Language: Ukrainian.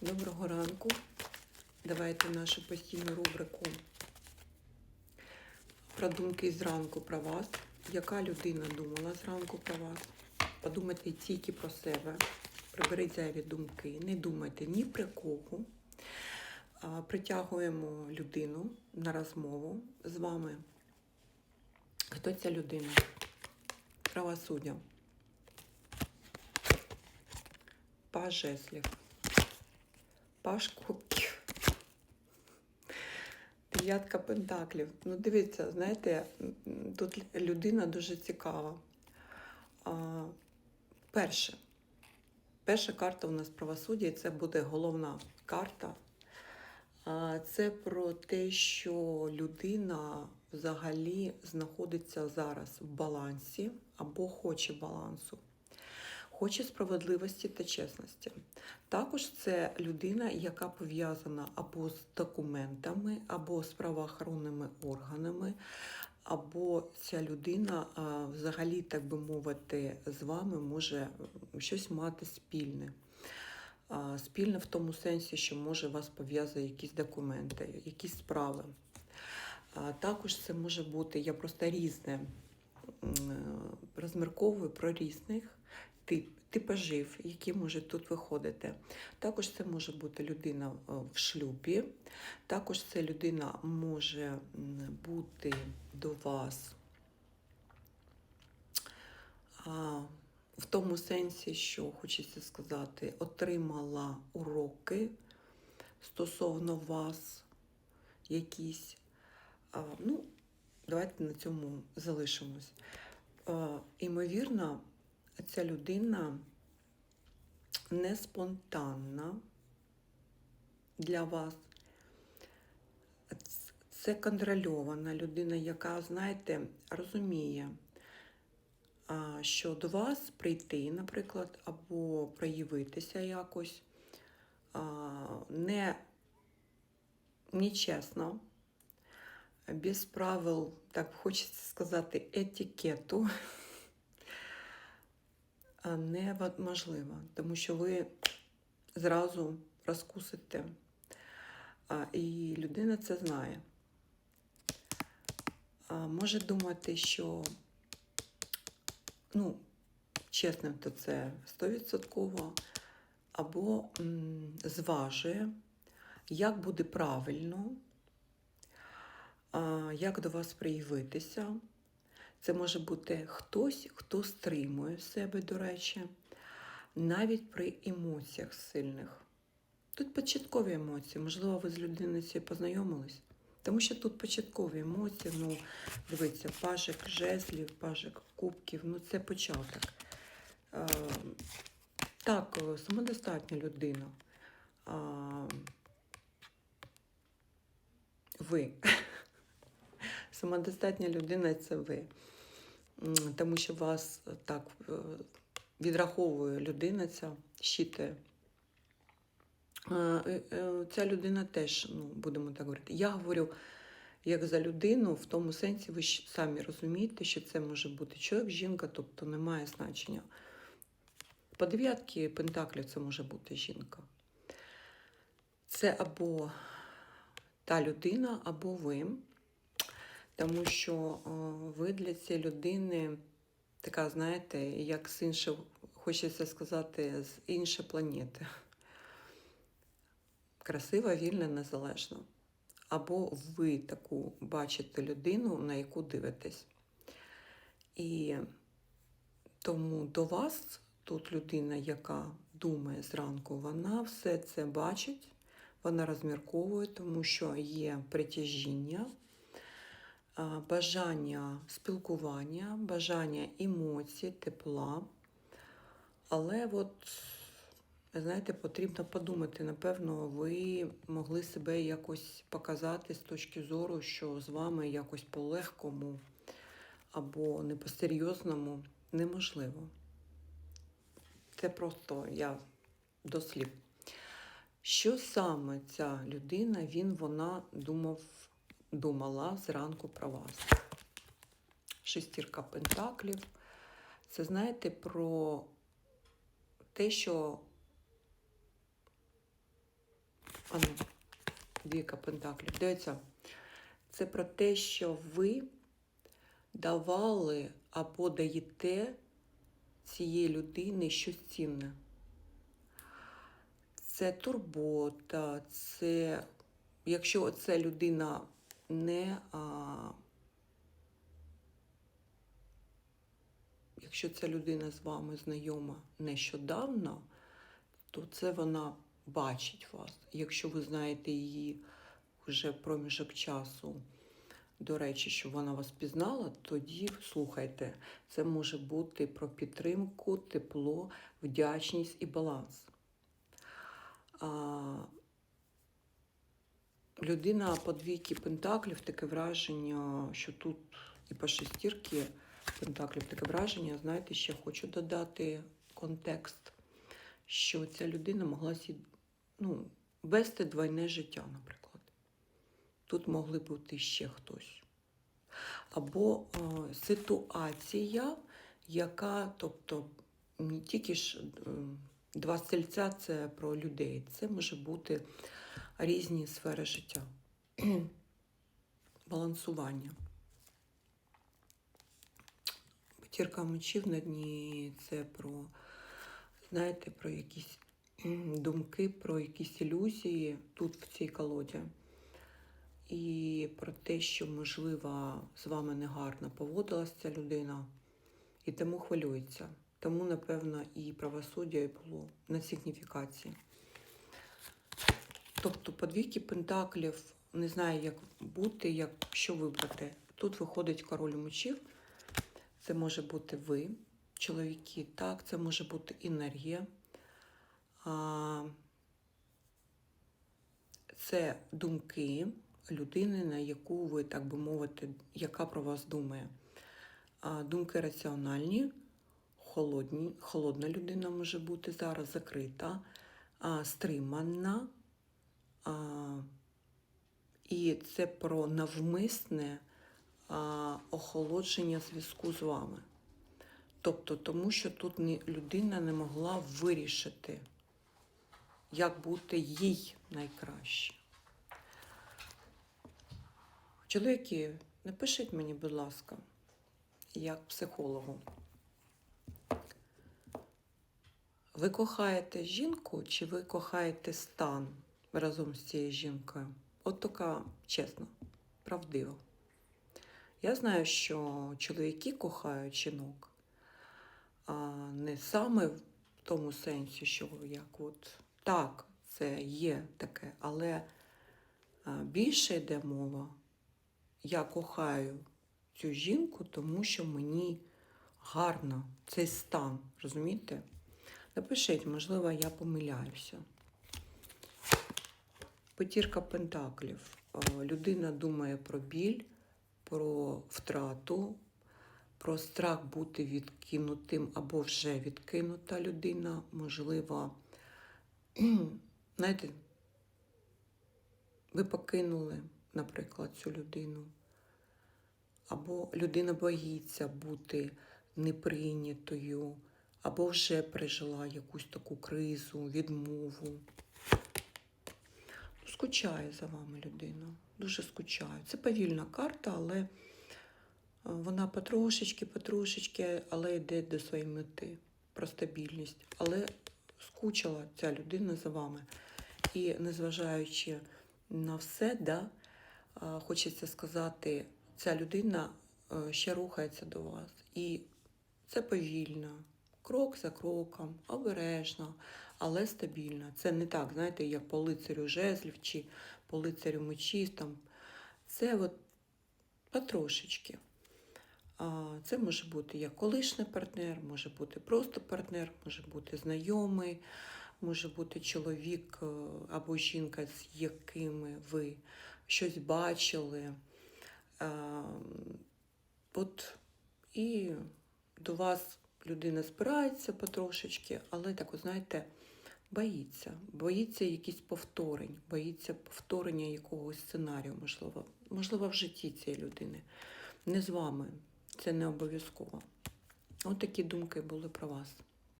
Доброго ранку. Давайте нашу постійну рубрику про думки зранку про вас. Яка людина думала зранку про вас? Подумайте тільки про себе. Приберіть зайві думки. Не думайте ні про кого. Притягуємо людину на розмову з вами. Хто ця людина? Правосуддя. Паж жезлів. Паш кубків. Дев'ятка пентаклів. Ну, дивіться, знаєте, тут людина дуже цікава. А, перше. Перша карта у нас правосуддя, і це буде головна карта. А, Це про те, що людина взагалі знаходиться зараз в балансі або хоче балансу, хоче справедливості та чесності. Також це людина, яка пов'язана або з документами, або з правоохоронними органами, або ця людина взагалі, так би мовити, з вами може щось мати спільне. Спільне в тому сенсі, що може вас пов'язує якісь документи, якісь справи. Також це може бути, я просто різне розмірковую про різних тип, типажів, які можуть тут виходити. Також це може бути людина е, в шлюбі, також це людина може бути до вас в тому сенсі, що хочеться сказати, отримала уроки стосовно вас якісь. Ну, давайте на цьому залишимось. Імовірно, ця людина не спонтанна для вас. Це контрольована людина, яка, знаєте, розуміє, що до вас прийти, наприклад, або проявитися якось не нечесно, без правил, так хочеться сказати, етикету а, неможливо, тому що ви зразу розкусите, і людина це знає. Може думати, що ну, чесним то це 100%, або зважує, як буде правильно, як до вас проявитися. Це може бути хтось, хто стримує себе, до речі, навіть при емоціях сильних. Тут початкові емоції, можливо, ви з людиною цією познайомились. Тому що тут початкові емоції, ну, дивіться, пажик жезлів, пажик кубків, ну це початок. Е, так, е, самодостатня людина. А, ви. Самодостатня людина це ви. Тому що вас е, так е, відраховує людина ця, щитує. Е, Ця людина теж, ну, будемо так говорити. Я говорю як за людину, в тому сенсі, ви самі розумієте, що це може бути чоловік, жінка, тобто немає значення. По дев'ятки пентаклів це може бути жінка. Це або та людина, або ви. Тому що ви для цієї людини така, знаєте, як з іншого, хочеться сказати, з іншої планети. Красива, вільна, незалежна. Або ви таку бачите людину, на яку дивитесь. І тому до вас тут людина, яка думає зранку, вона все це бачить, вона розмірковує, тому що є притяжіння, бажання спілкування, бажання емоцій, тепла. Але от, знаєте, потрібно подумати, напевно, ви могли себе якось показати з точки зору, що з вами якось по-легкому або не по-серйозному неможливо. Це просто я до слів. Що саме ця людина, він, вона думав, думала зранку про вас? Шестірка пентаклів. Це знаєте про те, що Ану, двійка пентаклів. Дивіться, це про те, що ви давали або даєте цієї людини щось цінне. Це турбота, це якщо ця людина не. А, якщо ця людина з вами знайома нещодавно, то це вона бачить вас. Якщо ви знаєте її вже проміжок часу, до речі, що вона вас пізнала, тоді слухайте, це може бути про підтримку, тепло, вдячність і баланс. А, людина по двійки пентаклів таке враження, що тут і по шестірки пентаклів таке враження, знаєте, ще хочу додати контекст, що ця людина могла сі, ну, вести двойне життя, наприклад. Тут могли бути ще хтось. Або е, ситуація, яка, тобто, не тільки ж е, два стільця це про людей, це може бути різні сфери життя. Балансування. П'ятірка мечів на дні це про, знаєте, про якісь думки, про якісь ілюзії тут в цій колоді. І про те, що, можливо, з вами негарно поводилася ця людина, і тому хвилюється. Тому, напевно, і правосуддя було на сигніфікації. Тобто, по двійки пентаклів не знаю, як бути, як що вибрати. Тут виходить король мечів. Це може бути ви, чоловіки, так, це може бути енергія. Це думки людини, на яку ви, так би мовити, яка про вас думає. Думки раціональні, холодні, холодна людина може бути зараз закрита, стримана. І це про навмисне охолодження зв'язку з вами. Тобто, тому що тут людина не могла вирішити, як бути їй найкраще. Чоловіки, напишіть мені, будь ласка, як психологу. Ви кохаєте жінку чи ви кохаєте стан разом з цією жінкою? От така чесно, правдиво. Я знаю, що чоловіки кохають жінок, а не саме в тому сенсі, що як от так, це є таке, але більше йде мова. Я кохаю цю жінку, тому що мені гарно цей стан, розумієте? Напишіть, можливо, я помиляюся. Петірка Пентаклів. Е, Людина думає про біль, про втрату, про страх бути відкинутим або вже відкинута людина. Можливо, знаєте, ви покинули, наприклад, цю людину. Або людина боїться бути неприйнятою, або вже пережила якусь таку кризу, відмову. Скучає за вами людина, дуже скучає. Це повільна карта, але е, вона потрошечки, потрошечки, але йде до своєї мети про стабільність. Але скучила ця людина за вами. І незважаючи на все, да, хочеться сказати, ця людина е, ще рухається до вас. І це повільно, крок за кроком, обережно, але стабільно. Це не так, знаєте, як по лицарю жезлів чи по лицарю мечів. Там. Це от потрошечки. Це може бути як колишній партнер, може бути просто партнер, може бути знайомий, може бути чоловік е, або жінка, з якими ви щось бачили. От і до вас людина спирається потрошечки, але так, от, знаєте, боїться. Боїться якісь повторень, боїться повторення якогось сценарію, можливо, можливо, в житті цієї людини. Не з вами. Це не обов'язково. От такі думки були про вас.